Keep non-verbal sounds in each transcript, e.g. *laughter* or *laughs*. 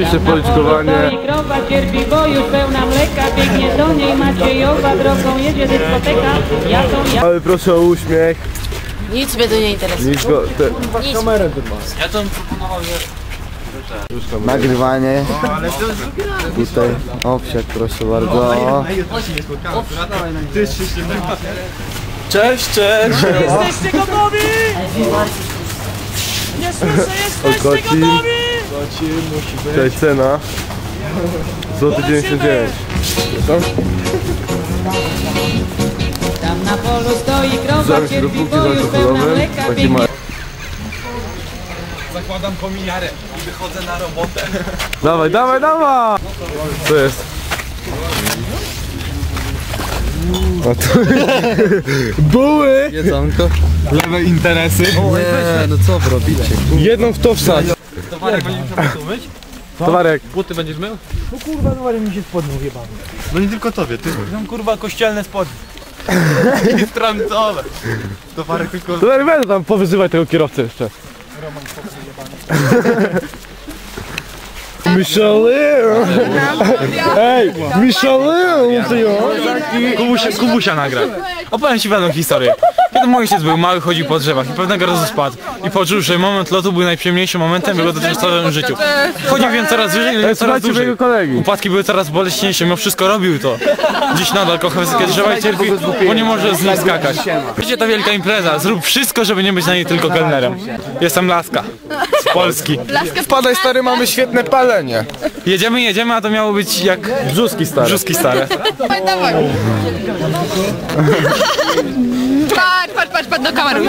Jeszcze policzkowanie. Krowa cierpi, bo już pełna mleka Biegnie do niej Maciejowa Drogą jedzie dyskoteka Ja to ja Ale proszę o uśmiech. Nic mnie to nie interesuje. Nic go... Te... Nic. Nagrywanie. Tutaj owsiak, proszę bardzo. Cześć, cześć! Jesteście gotowi? Nie słyszę, jesteście Kocin. gotowi? Cześć, cena. Złoty 99. Tam na polu stoi krowa cierpi, półki bo z już pełna mleka. Zakładam kominiarę i wychodzę na robotę. Dawaj, dawaj, dawaj! Co jest? A tu... *laughs* Buły! Jedzonko. Lewe interesy. Nie, no co wy robicie? Jedną w to wsadź. Towarek będziesz musiał umyć? Towarek. Buty będziesz mył? No kurwa, numer mi się spodnie jebany. No nie tylko tobie, ty. Są kurwa kościelne spodnie. *laughs* I strancowe. Towarek tylko... Towarek będę tam powyzywać tego kierowcę jeszcze. Michelin! Ej, Michelin! Ty ją! Kubusia, Kubusia nagra. Opowiem ci pewną historię. Mój ojciec był mały, chodził po drzewach i pewnego razu spadł. I poczuł, że moment lotu był najprzyjemniejszym momentem w jego dotychczasowym życiu. Chodził więc coraz wyżej, Ej, coraz dłużej. Upadki były coraz boleśniejsze, mimo wszystko robił to. Dziś nadal kocha wysokie drzewa i cierpi, bo nie może z nich skakać. Wiecie, to wielka impreza. Zrób wszystko, żeby nie być na niej tylko kelnerem. Jestem Laska. Z Polski. Wpadaj stary, mamy świetne palenie. Jedziemy, jedziemy, a to miało być jak Brzuski stare. brzuski stare. Dawaj, dawaj. Patrz, patrz, patrz, patrz do kamery.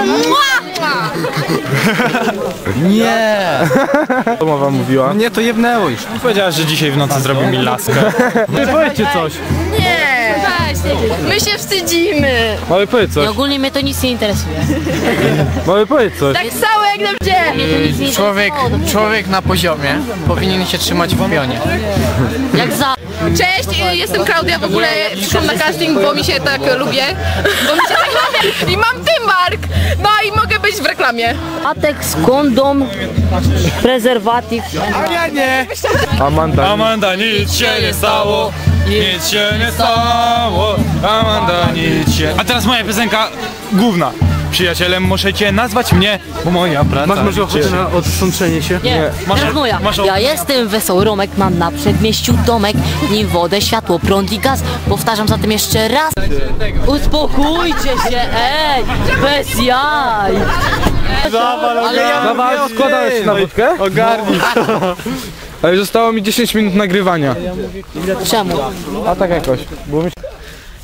Ma wam mówiła? Nie, to jebnęło już. Powiedziała, że dzisiaj w nocy zrobi mi laskę. Ty powiedzcie coś. Nie, my się wstydzimy. Mały powiedz I coś. ogólnie mnie to nic nie interesuje. *laughs* Mały powiedz coś. Tak samo jak na nic nie Człowiek, interesuje. człowiek na poziomie powinien się trzymać w pionie. Jak za... Cześć, y, jestem Klaudia, w ogóle przyszłam na casting, bo mi się tak lubię. Bo mi się tak lubię. I mam Tymark. No i mogę być w reklamie. Atex, kondom, prezerwatyw. Amanda. Amanda, nic się nie stało. Nic się nie stało. Amanda, nic się... A teraz moja piosenka główna. Przyjacielem muszę cię nazwać mnie, bo moja praca... Masz może ochotę na... odsączenie się? Nie, Masz- teraz moja. masz- Ja jestem wesoły Romek, mam na przedmieściu domek, nim wodę, światło, prąd i gaz. Powtarzam zatem jeszcze raz. Uspokójcie się, ej, bez jaj. Ale ja Dawaj, składałeś się na wódkę? Ogarnij. Ale zostało mi 10 minut nagrywania. Czemu? A tak jakoś. Było mi...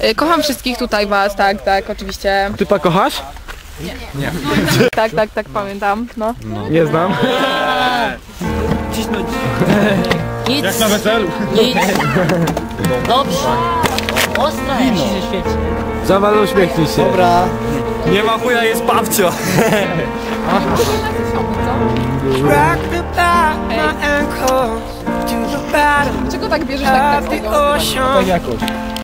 Y, Kocham wszystkich tutaj was, tak, tak, oczywiście. Typa kochasz? *laughs* Tak, tak, tak, pamiętam. No. Nie znam. Nic. Jak na weselu. Nic. Dobrze. Ostra Wino. się świeci. Zawal uśmiechnij się. Dobra. Nie ma chuja, jest pawcio. *laughs* tak bierzesz tak tak Tak jakoś.